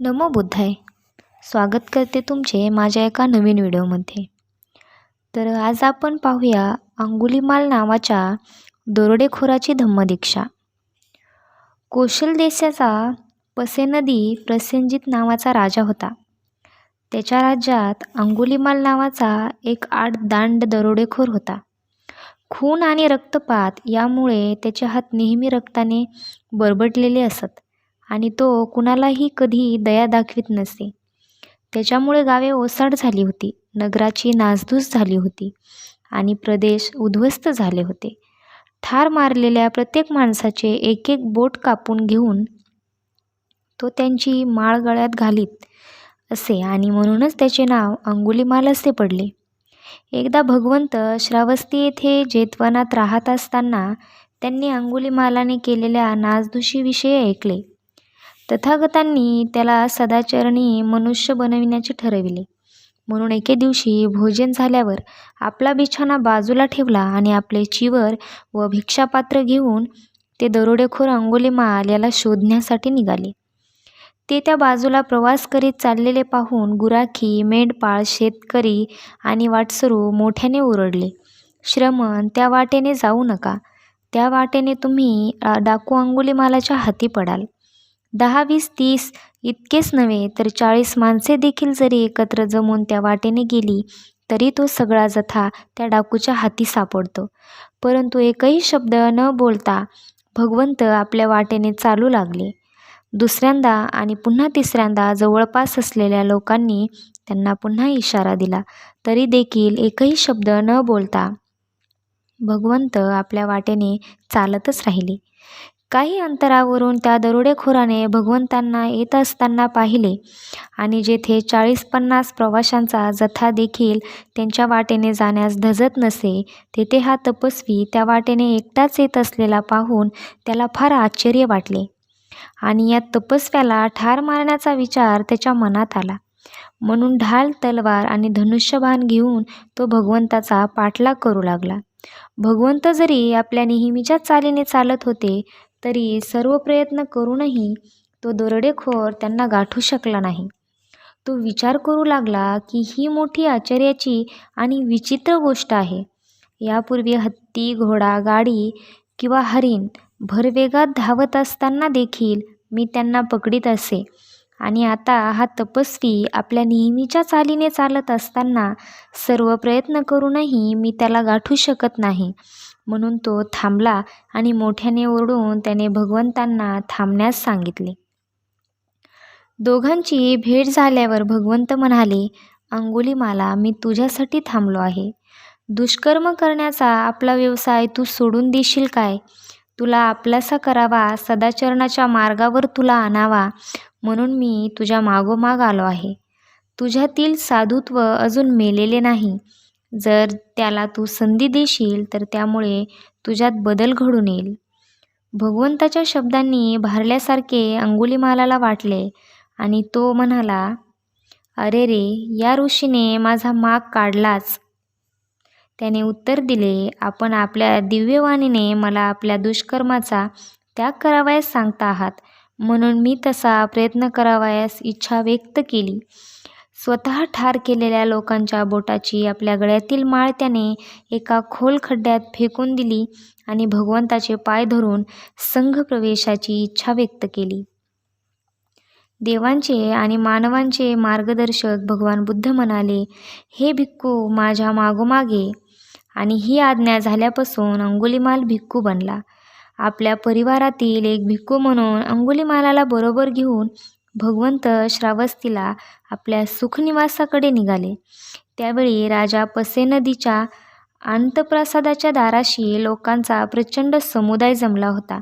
नमो बुद्धाय. स्वागत करते तुमचे माझ्या एका नवीन व्हिडिओमध्ये. तर आज आपण पाहूया अंगुलीमाल नावाच्या दरोडेखोराची धम्मदीक्षा. कोशल देशाचा पसेनदी प्रसेनजित नावाचा राजा होता. त्याच्या राज्यात अंगुलीमाल नावाचा एक आठ दांड दरोडेखोर होता. खून आणि रक्तपात यामुळे त्याचे हात नेहमी रक्ताने बरबटलेले असत. आणि तो कुणालाही कधी दया दाखवित नसे. त्याच्यामुळे गावे ओसाड झाली होती नगराची नासधूस झाली होती आणि प्रदेश उद्ध्वस्त झाले होते. ठार मारलेल्या प्रत्येक माणसाचे एक एक बोट कापून घेऊन तो त्यांची माळ गळ्यात घालीत असे आणि म्हणूनच त्याचे नाव अंगुलीमाल असे पडले. एकदा भगवंत श्रावस्ती येथे जेतवनात राहत असताना त्यांनी अंगुलीमालाने केलेल्या नासधुशीविषयी ऐकले. तथागतांनी त्याला सदाचरणी मनुष्य बनविण्याचे ठरविले. म्हणून एके दिवशी भोजन झाल्यावर आपला बिछाना बाजूला ठेवला आणि आपले चिवर व भिक्षापात्र घेऊन ते दरोडेखोर अंगुलीमाल याला शोधण्यासाठी निघाले. ते त्या बाजूला प्रवास करीत चाललेले पाहून गुराखी मेंढपाळ शेतकरी आणि वाटसरू मोठ्याने ओरडले. श्रमण त्या वाटेने जाऊ नका. त्या वाटेने तुम्ही डाकू अंगुलीमालाच्या हाती पडाल. दहा वीस तीस इतकेच नव्हे तर चाळीस माणसे देखील जरी एकत्र जमून त्या वाटेने गेली तरी तो सगळा जथा त्या डाकूच्या हाती सापडतो. परंतु एकही शब्द न बोलता भगवंत आपल्या वाटेने चालू लागले. दुसऱ्यांदा आणि पुन्हा तिसऱ्यांदा जवळपास असलेल्या लोकांनी त्यांना पुन्हा इशारा दिला. तरी देखील एकही शब्द न बोलता भगवंत आपल्या वाटेने चालतच राहिले. काही अंतरावरून त्या दरोडेखोराने भगवंतांना येत असताना पाहिले आणि जेथे चाळीस पन्नास प्रवाशांचा जथा देखील त्यांच्या वाटेने जाण्यास धजत नसे तेथे हा तपस्वी त्या वाटेने एकटाच येत असलेला पाहून त्याला फार आश्चर्य वाटले. आणि या तपस्व्याला ठार मारण्याचा विचार त्याच्या मनात आला. म्हणून ढाल तलवार आणि धनुष्यबाण घेऊन तो भगवंताचा पाठलाग करू लागला. भगवंत जरी आपल्या नेहमीच्या चालीने चालत होते तरी सर्व प्रयत्न करूनही तो दरोडेखोर त्यांना गाठू शकला नाही. तो विचार करू लागला की ही मोठी आश्चर्याची आणि विचित्र गोष्ट आहे. यापूर्वी हत्ती घोडा गाडी किंवा हरिण भरवेगात धावत असताना देखील मी त्यांना पकडीत असे. आणि आता हा तपस्वी आपल्या नेहमीच्या चालीने चालत असताना सर्व प्रयत्न करूनही मी त्याला गाठू शकत नाही. म्हणून तो थांबला आणि मोठ्याने ओरडून त्याने भगवंतांना थांबण्यास सांगितले. दोघांची भेट झाल्यावर भगवंत म्हणाले अंगुलीमाला मी तुझ्यासाठी थांबलो आहे. दुष्कर्म करण्याचा आपला व्यवसाय तू सोडून देशील काय? तुला आपलासा करावा सदाचरणाच्या मार्गावर तुला आणावा म्हणून मी तुझ्या मागोमाग आलो आहे. तुझ्यातील साधुत्व अजून मेलेले नाही. जर त्याला तू संधी देशील तर त्यामुळे तुझ्यात बदल घडून येईल. भगवंताच्या शब्दांनी भारल्यासारखे अंगुलीमालाला वाटले आणि तो म्हणाला अरे रे या ऋषीने माझा माग काढलाच. त्याने उत्तर दिले आपण आपल्या दिव्यवाणीने मला आपल्या दुष्कर्माचा त्याग करावयास सांगता आहात. म्हणून मी तसा प्रयत्न करावयास इच्छा व्यक्त केली. स्वतः ठार केलेल्या लोकांच्या बोटाची आपल्या गळ्यातील माळ त्याने एका खोल खड्ड्यात फेकून दिली आणि भगवंताचे पाय धरून संघ प्रवेशाची इच्छा व्यक्त केली. देवांचे आणि मानवांचे मार्गदर्शक भगवान बुद्ध म्हणाले हे भिक्खू माझ्या मागोमागे. आणि ही आज्ञा झाल्यापासून अंगुलीमाल भिक्खू बनला. आपल्या परिवारातील एक भिक्खू म्हणून अंगुलीमालाला बरोबर घेऊन भगवंत श्रावस्तीला आपल्या सुखनिवासाकडे निघाले. त्यावेळी राजा पसे नदीच्या अंतप्रसादाच्या दाराशी लोकांचा प्रचंड समुदाय जमला होता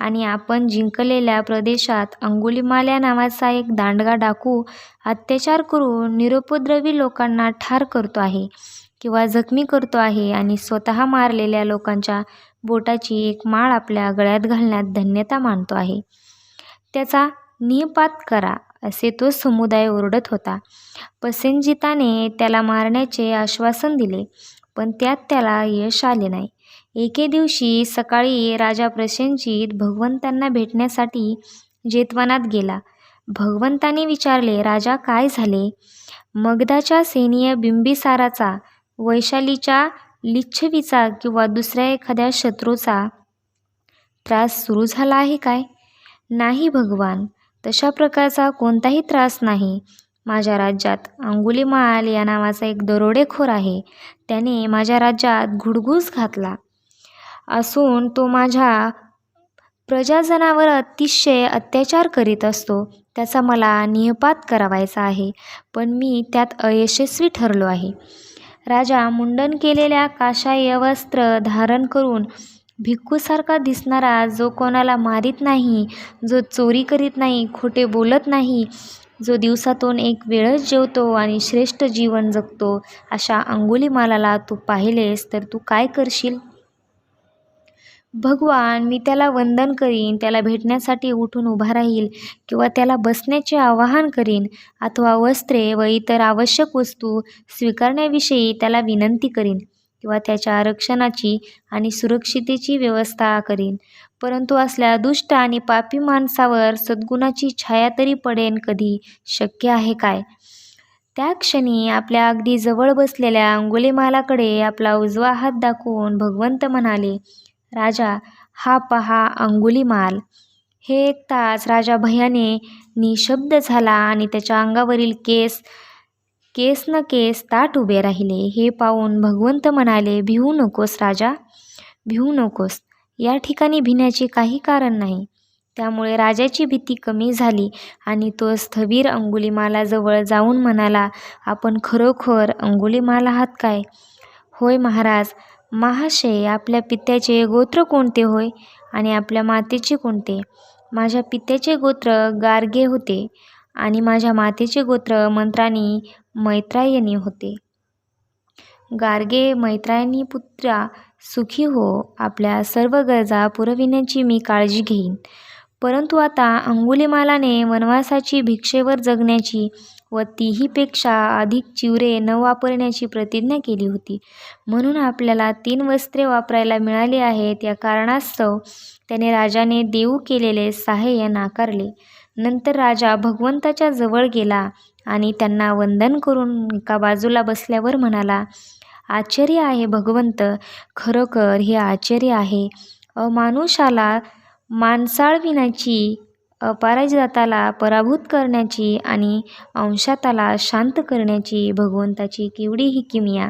आणि आपण जिंकलेल्या प्रदेशात अंगुलीमाल्या नावाचा एक दांडगा डाकू अत्याचार करून निरुपद्रवी लोकांना ठार करतो आहे किंवा जखमी करतो आहे आणि स्वतः मारलेल्या लोकांच्या बोटाची एक माळ आपल्या गळ्यात घालण्यात धन्यता मानतो आहे. त्याचा नियपात करा असे तो समुदाय ओरडत होता. पसेनजिताने त्याला मारण्याचे आश्वासन दिले पण त्यात त्याला यश आले नाही. एके दिवशी सकाळी राजा प्रसेनजित भगवंतांना भेटण्यासाठी जेतवनात गेला. भगवंताने विचारले राजा काय झाले? मगधाच्या सेनीय बिंबिसाराचा वैशालीच्या लिच्छवीचा किंवा दुसऱ्या एखाद्या शत्रूचा त्रास सुरू झाला आहे काय? नाही भगवान. तशा प्रकारचा कोणताही त्रास नाही. माझ्या राज्यात अंगुलीमाल या नावाचा एक दरोडेखोर आहे. त्याने माझ्या राज्यात घुडघूस घातला. असून तो माझ्या प्रजाजनावर अतिशय अत्याचार करीत असतो. त्याचा मला नियपात करावायचा आहे पण मी त्यात अयशस्वी ठरलो आहे. राजा मुंडन केलेल्या काशाय वस्त्र धारण करून भिक्खूसारखा दिसणारा जो कोणाला मारीत नाही जो चोरी करीत नाही खोटे बोलत नाही जो दिवसातून एक वेळच जेवतो आणि श्रेष्ठ जीवन जगतो अशा अंगुलीमालाला तू पाहिलेस तर तू काय करशील? भगवान मी त्याला वंदन करीन त्याला भेटण्यासाठी उठून उभा राहील किंवा त्याला बसण्याचे आवाहन करीन अथवा वस्त्रे व इतर आवश्यक वस्तू स्वीकारण्याविषयी त्याला विनंती करीन. किंवा त्याच्या आरक्षणाची आणि सुरक्षितेची व्यवस्था करीन. परंतु असल्या दुष्ट आणि पापी माणसावर सद्गुणाची छाया तरी पडेन कधी? शक्य आहे काय? त्या क्षणी आपल्या अगदी जवळ बसलेल्या अंगुलीमालाकडे आपला उजवा हात दाखवून भगवंत म्हणाले राजा हा पहा अंगुलीमाल. हे ऐकताच राजा भयाने निशब्द झाला आणि त्याच्या अंगावरील केस केस न केस ताट उभे राहिले. हे पाहून भगवंत म्हणाले भिवू नकोस राजा भिवू नकोस. या ठिकाणी भिण्याचे काही कारण नाही. त्यामुळे राजाची भीती कमी झाली आणि तो स्थवीर अंगुलीमालाजवळ जाऊन म्हणाला आपण खरोखर अंगुलीमाल आहात काय? होय महाराज महाशय आपल्या पित्याचे गोत्र कोणते होय आणि आपल्या मातेचे कोणते? माझ्या पित्याचे गोत्र गार्गे होते आणि माझ्या मातेचे गोत्र मंत्रानी मैत्रायणी होते. गार्गे मैत्रायणी पुत्रा सुखी हो आपल्या सर्व गरजा पुरविण्याची मी काळजी घेईन. परंतु आता अंगुलीमालाने वनवासाची भिक्षेवर जगण्याची व तीहीपेक्षा अधिक चिवरे न वापरण्याची प्रतिज्ञा केली होती. म्हणून आपल्याला तीन वस्त्रे वापरायला मिळाली आहेत. या कारणास्तव त्याने राजाने देऊ केलेले सहाय्य नाकारले. नंतर राजा भगवंताच्या जवळ गेला. आणि त्यांना वंदन करून एका बाजूला बसल्यावर म्हणाला आश्चर्य आहे भगवंत खरोखर हे आश्चर्य आहे. अमानुषाला माणसाळविण्याची अपराजिताला पराभूत करण्याची आणि अंशाताला शांत करण्याची भगवंताची केवढी ही किमिया.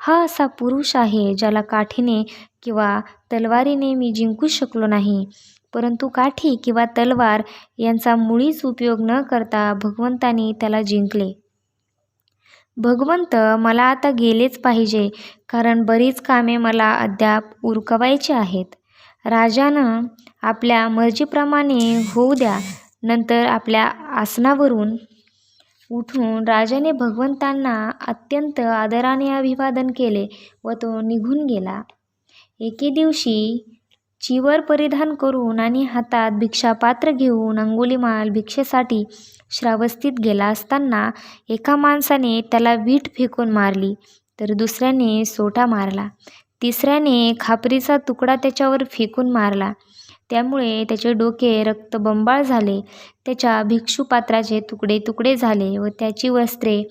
हा असा पुरुष आहे ज्याला काठीने किंवा तलवारीने मी जिंकू शकलो नाही. परंतु काठी किंवा तलवार यांचा मुळीच उपयोग न करता भगवंतानी त्याला जिंकले. भगवंत मला आता गेलेच पाहिजे कारण बरीच कामे मला अद्याप उरकवायची आहेत. राजानं आपल्या मर्जीप्रमाणे होऊ द्या नंतर आपल्या आसनावरून उठून राजाने भगवंतांना अत्यंत आदराने अभिवादन केले व तो निघून गेला. एके दिवशी चिवर परिधान करून आणि हातात भिक्षापात्र घेऊन अंगुलीमाल भिक्षेसाठी श्रावस्तीत गेला असताना एका माणसाने त्याला वीट फेकून मारली तर दुसऱ्याने सोटा मारला. तिसऱ्याने खापरीचा तुकडा त्याच्यावर फेकून मारला. त्यामुळे त्याचे डोके रक्तबंबाळ झाले. त्याच्या भिक्षुपात्राचे तुकडे तुकडे झाले व त्याची वस्त्रे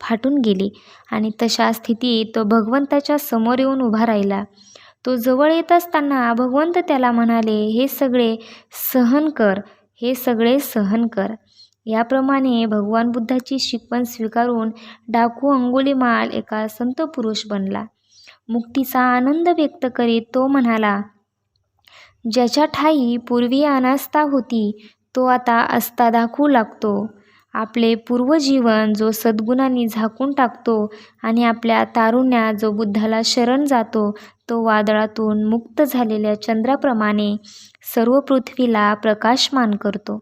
फाटून गेली आणि तशा स्थितीत तो भगवंताच्या समोर येऊन उभा राहिला. तो जवळ येत असताना भगवंत त्याला म्हणाले हे सगळे सहन कर हे सगळे सहन कर. याप्रमाणे भगवान बुद्धाची शिकवण स्वीकारून डाकू अंगुलीमाल एका संत पुरुष बनला. मुक्तीचा आनंद व्यक्त करीत तो म्हणाला ज्याच्या ठाई पूर्वी अनास्था होती तो आता आस्था दाखवू लागतो. आपले पूर्वजीवन जो सद्गुणांनी झाकून टाकतो आणि आपल्या तारुण्यात जो बुद्धाला शरण जातो तो वादळातून मुक्त झालेल्या चंद्राप्रमाणे सर्व पृथ्वीला प्रकाशमान करतो.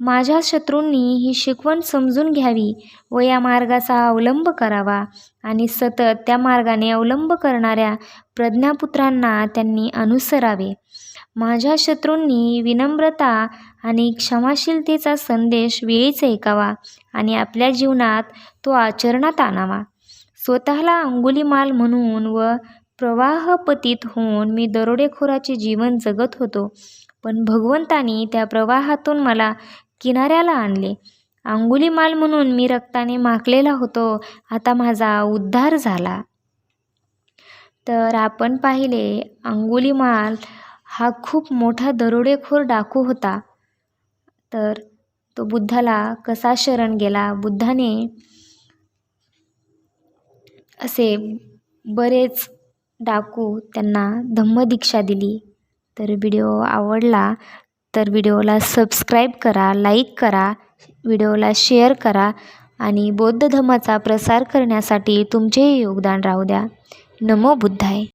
माझ्या शत्रूंनी ही शिकवण समजून घ्यावी व या मार्गाचा अवलंब करावा आणि सतत त्या मार्गाने अवलंब करणाऱ्या प्रज्ञापुत्रांना त्यांनी अनुसरावे. माझ्या शत्रूंनी विनम्रता आणि क्षमाशीलतेचा संदेश वेळीच ऐकावा आणि आपल्या जीवनात तो आचरणात आणावा. स्वतःला अंगुलीमाल म्हणून व प्रवाहपतीत होऊन मी दरोडेखोराचे जीवन जगत होतो पण भगवंतानी त्या प्रवाहातून मला किनाऱ्याला आणले. अंगुलीमाल म्हणून मी रक्ताने माखलेला होतो आता माझा उद्धार झाला. तर आपण पाहिले अंगुलीमाल हा खूप मोठा दरोडेखोर डाकू होता. तर तो बुद्धाला कसा शरण गेला? बुद्धाने असे बरेच डाकू त्यांना धम्मदीक्षा दिली. तर व्हिडिओ आवडला तर व्हिडिओला सबस्क्राईब करा लाईक करा व्हिडिओला शेअर करा आणि बौद्ध धर्माचा प्रसार करण्यासाठी तुमचेही योगदान राहू द्या. नमो बुद्धाय.